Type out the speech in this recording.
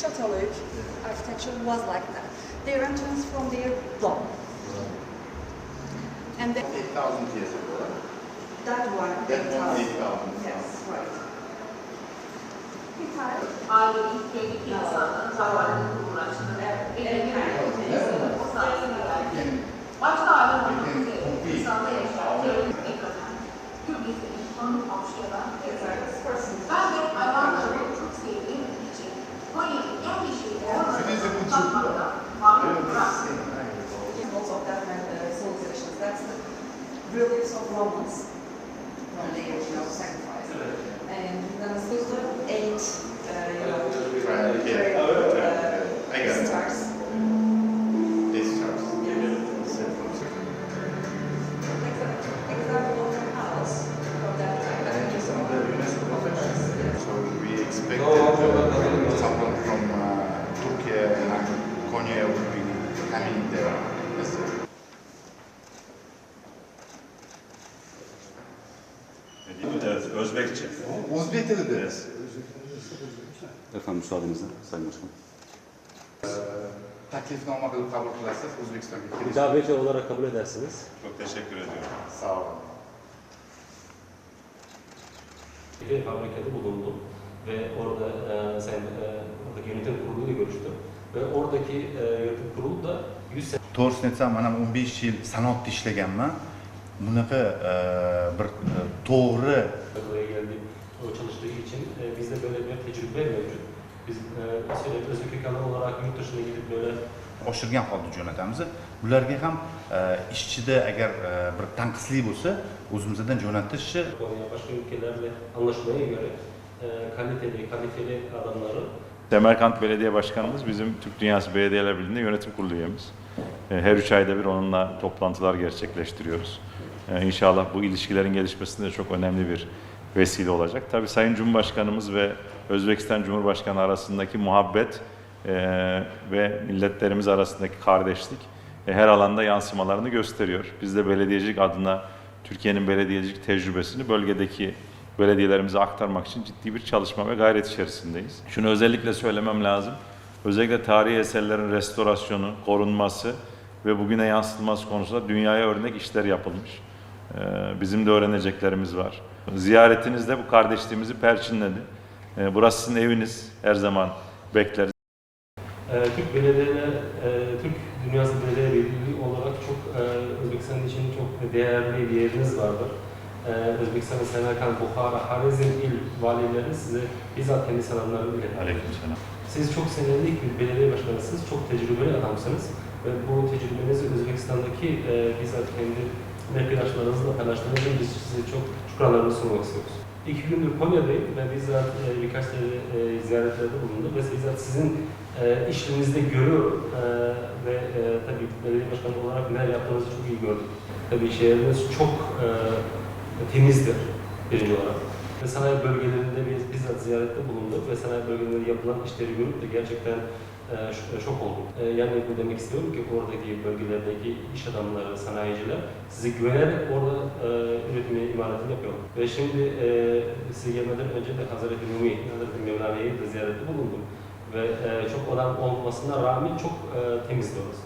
Çatalhöyük architecture was like that. They ran from their block. And then... 8,000 years ago. That one, that 8,000. 8, yes, right. I I. of Romans from the you know, sacrifice. And then also eight uh, you know, yeah. uh. I got stars. It. Stars. So we expect someone from uh, Turkey and be coming there. Evet, Özbekçe. Dili de. Efendim müsaadenizle Sayın Başkanım. Taklifnoma qilib qabul qilasiz O'zbekistonga kelish. Daveti olarak kabul edersiniz. Çok teşekkür ediyorum. Sağ olun. Bir fabrikada bulundum ve orada e, sayın e, oradaki yönetim kuruluyla görüştüm ve oradaki e, yönetim kurulu da 100 sene to'g'risini aytsam man ham 15 yil sanoatda ishlaganman bunaqa to'g'ri buraya geldi o çalıştığı için e, bizde böyle bir tecrübe mevcut. Biz e, söyle Özbek kökenli olarak yurt dışına gidip böyle oshirgan holda jo'natamiz bularga ham e, ishchida agar bir tanqislik bo'lsa o'zimizdan jo'natish Konya başka ülkelerle anlaşmaya göre kaliteli, kaliteli adamları Semerkant Belediye Başkanımız bizim Türk Dünyası Belediyeler Birliği'nde yönetim kurulu üyemiz. Her üç ayda bir onunla toplantılar gerçekleştiriyoruz. E, İnşallah bu ilişkilerin gelişmesinde çok önemli bir vesile olacak. Tabii Sayın Cumhurbaşkanımız ve Özbekistan Cumhurbaşkanı arasındaki muhabbet e, ve milletlerimiz arasındaki kardeşlik e, her alanda yansımalarını gösteriyor. Biz de belediyecilik adına Türkiye'nin belediyecilik tecrübesini bölgedeki belediyelerimize aktarmak için ciddi bir çalışma ve gayret içerisindeyiz. Şunu özellikle söylemem lazım. Özellikle tarihi eserlerin restorasyonu, korunması ve bugüne yansıtılması konusunda dünyaya örnek işler yapılmış. Ee, Bizim de öğreneceklerimiz var. Ziyaretiniz de bu kardeşliğimizi perçinledi. Ee, Burası sizin eviniz. Her zaman bekleriz. Ee, Türk belediyeler, e, Türk Dünyası Belediye Birliği olarak çok e, Özbekistan için çok değerli bir yeriniz vardır. Ee, Özbekistan'ın Semerkant, Bukhara, Harizm il valileri size bizzat kendi selamlarını iletir. Aleykümselam. Siz çok senelik bir belediye başkanısınız, çok tecrübeli adamsınız ve bu tecrübenizi Özbekistan'daki e, bizzat kendi mevkidaşlarınızla paylaştığınız için biz size çok şükranlarımızı sunmak istiyoruz. İki gündür Konya'dayım ve bizzat e, birkaç kere e, ziyaretlerde bulundum ve bizzat sizin e, işlerinizde görüyorum e, ve e, tabii belediye başkanı olarak neler yaptığınızı çok iyi gördüm. Tabii şehriniz çok e, temizdir birinci olarak. Ve sanayi bölgelerinde ziyarette bulunduk ve sanayi bölgelerinde yapılan işleri görüp de gerçekten e, ş- şok oldum. E, yani bu demek istiyorum ki oradaki bölgelerdeki iş adamları, sanayiciler size güvenerek orada e, üretimi, imalatını yapıyorlar. Ve şimdi e, size gelmeden önce de Hazreti Rumi, Hazreti Mevlana'yı da ziyarette bulundum. Ve e, çok adam olmasına rağmen çok e, temizdi orası.